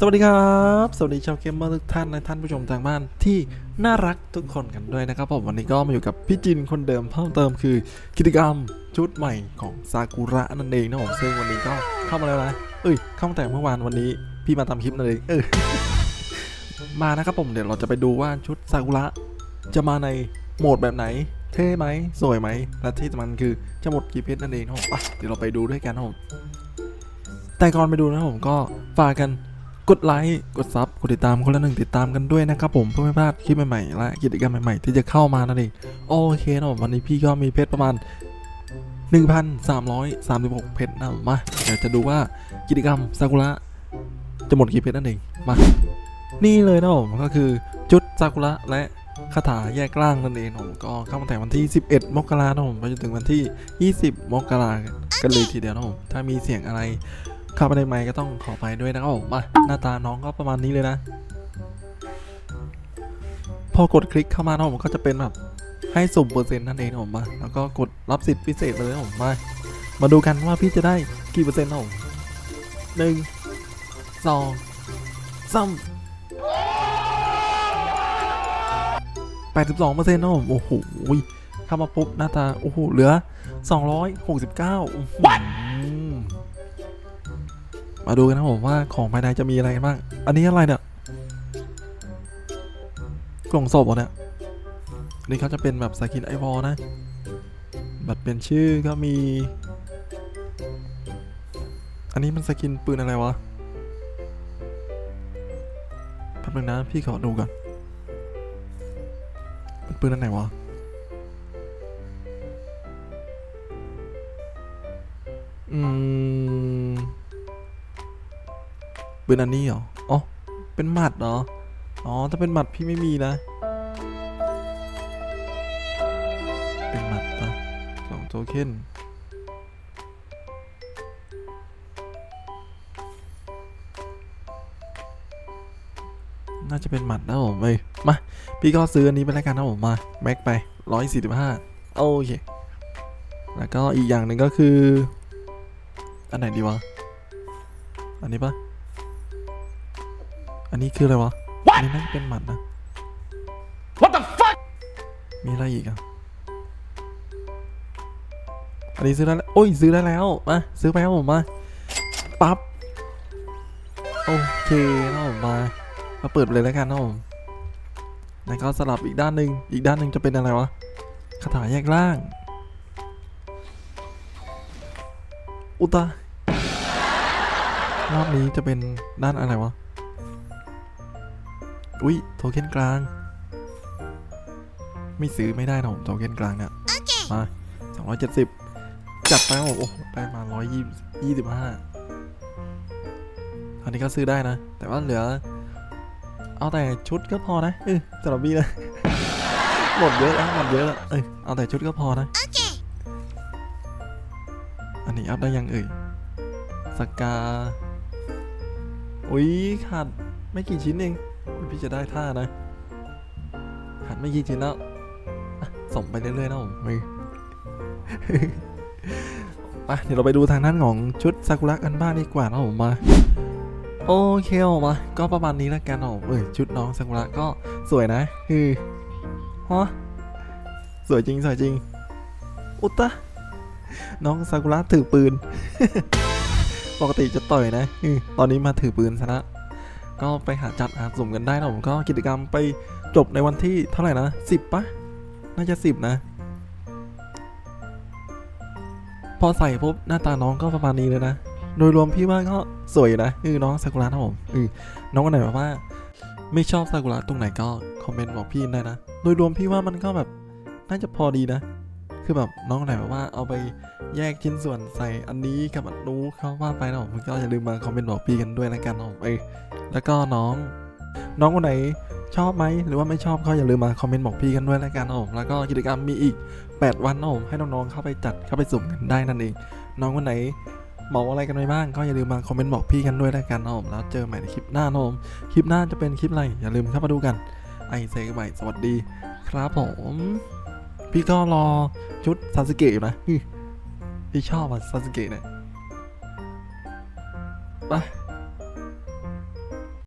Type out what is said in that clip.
สวัสดีครับ สวัสดีชาวเกมเมอร์ทุกท่านและท่านผู้ชมทางบ้านที่น่ารักทุกคนกันด้วยนะครับผมวันนี้ก็มาอยู่กับพี่จินคนเดิมเพิ่มเติมคือกิจกรรมชุดใหม่ของซากุระนั่นเองนะผมซึ่งวันนี้ก็เข้ามาแล้วนะเอ้ยเข้ามาแต่เมื่อวานวันนี้พี่มาทำคลิปนั่นเองเออมานะครับผมเดี๋ยวเราจะไปดูว่าชุดซากุระจะมาในโหมดแบบไหน เท่ไหมสวยไหมและที่สำคัญคือจะหมดกี่เพชรนั่นเองนะครับผมเดี๋ยวเราไปดูด้วยกันนะครับผมแต่ก่อนไปดูนะครับผมก็ฝากกัน กดไลค์กดซับกดติดตามคนละหนึ่งติดตามกันด้วยนะครับผมเพื่อไม่พลาดคลิปใหม่ๆและกิจกรรมใหม่ๆที่จะเข้ามานั่นเองโอเคนะผมวันนี้พี่ก็มีเพชรประมาณ 1,336 เพชรนะมาเดี๋ยวจะดูว่ากิจกรรมซากุระจะหมดกี่เพชรนั่นเองมานี่เลยนะผมก็คือจุดซากุระและคาถาแยกร่างนั่นเองผมก็เข้ามาแต่วันที่ 11 มกราคมนะผมไปจนถึงวันที่ 20 มกรากันเลยทีเดียวนะผมถ้ามีเสียงอะไร เข้าไปในไมค์ก็ต้องขอไปด้วยนะครับผมมาหน้าตาน้องก็ประมาณนี้เลยนะ พอกดคลิกเข้ามานะผมก็จะเป็นแบบให้สุ่มเปอร์เซ็นต์นั่นเองนะผมมาแล้วก็กดรับสิทธิ์พิเศษไปเลยนะผมมามาดูกันว่าพี่จะได้กี่เปอร์เซ็นต์นะผมหนึ่งสองสามแปดสิบสองเปอร์เซ็นต์นะผมโอ้โหเข้ามาปุ๊บหน้าตาโอ้โหเหลือสองร้อยหกสิบเก้า มาดูกันนะผมว่าของภายในจะมีอะไรกันบ้าง อันนี้อะไรเนี่ย กล่องศพเหรอเนี่ยนนี้เขาจะเป็นแบบสกินไอวอลนะ บัตรเป็นชื่อก็มี อันนี้มันสกินปืนอะไรวะแป๊บนึงนะพี่ขอดูก่อนมันปืนอันไหนวะอืม เป็นอันนี้เหรอ อ๋อ เป็นหมัดเหรอ อ๋อ ถ้าเป็นหมัดพี่ไม่มีนะ เป็นหมัดนะสองโทเค็นน่าจะเป็นหมัดนะผมเอ้ยมา พี่ก็ซื้ออันนี้ไปแล้วกันนะผมมา แม็กไปร้อยสี่สิบห้าโอเค แล้วก็อีกอย่างหนึ่งก็คือ อันไหนดีวะ อันนี้ปะ อันนี้คืออะไรวะ อันนี้น่าจะเป็นหมัดนะ What the fuck? มีอะไรอีกอะ อันนี้ซื้อได้แล้วโอ้ยซื้อได้แล้ว มา ซื้อไปครับผมมา ปั๊บ โอเคนะผมมา มาเปิดไปเลยแล้วกันนะผมแล้วก็สลับอีกด้านหนึ่งอีกด้านหนึ่งจะเป็นอะไรวะคาถาแยกล่าง อุตารอบนี้จะเป็นด้านอะไรวะ อุ้ยโทเค็นกลาง ไม่ซื้อไม่ได้นะผมโทเค็นกลางเนี่ยมาสองร้อยเจ็ดสิบจัดไปครับผมโอ้โหได้มาร้อยยี่ยี่สิบห้าอันนี้ก็ซื้อได้นะ แต่ว่าเหลือ เอาแต่ชุดก็พอนะเออสำหรับพี่นะหมดเยอะแล้วหมดเยอะแล้วเออเอาแต่ชุดก็พอนะอันนี้อัพได้ยังเอ่ยสกา อุ้ยขาดไม่กี่ชิ้นเองอุ๊ย พี่จะได้ท่านะขาดไม่กี่ชิ้นแล้วอะส่งไปเรื่อยๆนะผมมือไปเดี๋ยวเราไปดูทางด้านของชุดซากุระกันบ้างดีกว่านะผมมา โอเคออกมา ก็ประมาณนี้แล้วกันนะผมเอ้ยชุดน้องซากุระก็สวยนะคือฮะสวยจริงสวยจริง อุตตะน้องซากุระถือปืน ปกติจะต่อยนะอือตอนนี้มาถือปืนซะละ ก็ไปหาจัดหาสุ่มกันได้นะผมก็กิจกรรมไปจบในวันที่เท่าไหร่นะสิบปะน่าจะสิบนะ พอใส่ปุ๊บหน้าตาน้องก็ประมาณนี้เลยนะ โดยรวมพี่ว่าก็สวยนะคือน้องซากุระนะผมอือน้องคนไหนแบบว่า ไม่ชอบซากุระตรงไหนก็คอมเมนต์บอกพี่ได้นะ โดยรวมพี่ว่ามันก็แบบน่าจะพอดีนะ คือแบบน้องไหนแบบว่าเอาไปแยกชิ้นส่วนใส่อันนี้กับอันนู้นเขาว่าไปนะผมก็อย่าลืมมาคอมเมนต์บอกพี่กันด้วยแล้วกันนะผมเอ้ยแล้วก็น้อง น้องคนไหนชอบไหมหรือว่าไม่ชอบก็อย่าลืมมาคอมเมนต์บอกพี่กันด้วยแล้วกันนะผมแล้วก็กิจกรรมมีอีก 8 วันนะผมให้น้องๆเข้าไปจัดเข้าไปสุ่มกันได้นั่นเอง น้องคนไหนเหมาอะไรกันไปบ้างก็อย่าลืมมาคอมเมนต์บอกพี่กันด้วยแล้วกันนะผมแล้วเจอใหม่ในคลิปหน้าผมคลิปหน้าจะเป็นคลิปอะไรอย่าลืมเข้ามาดูกันไอเซกใหม่สวัสดี ครับผม พี่ก็รอชุดซาสึเกะอยู่นะพี่ชอบอะซาสึเกะเนี่ยไป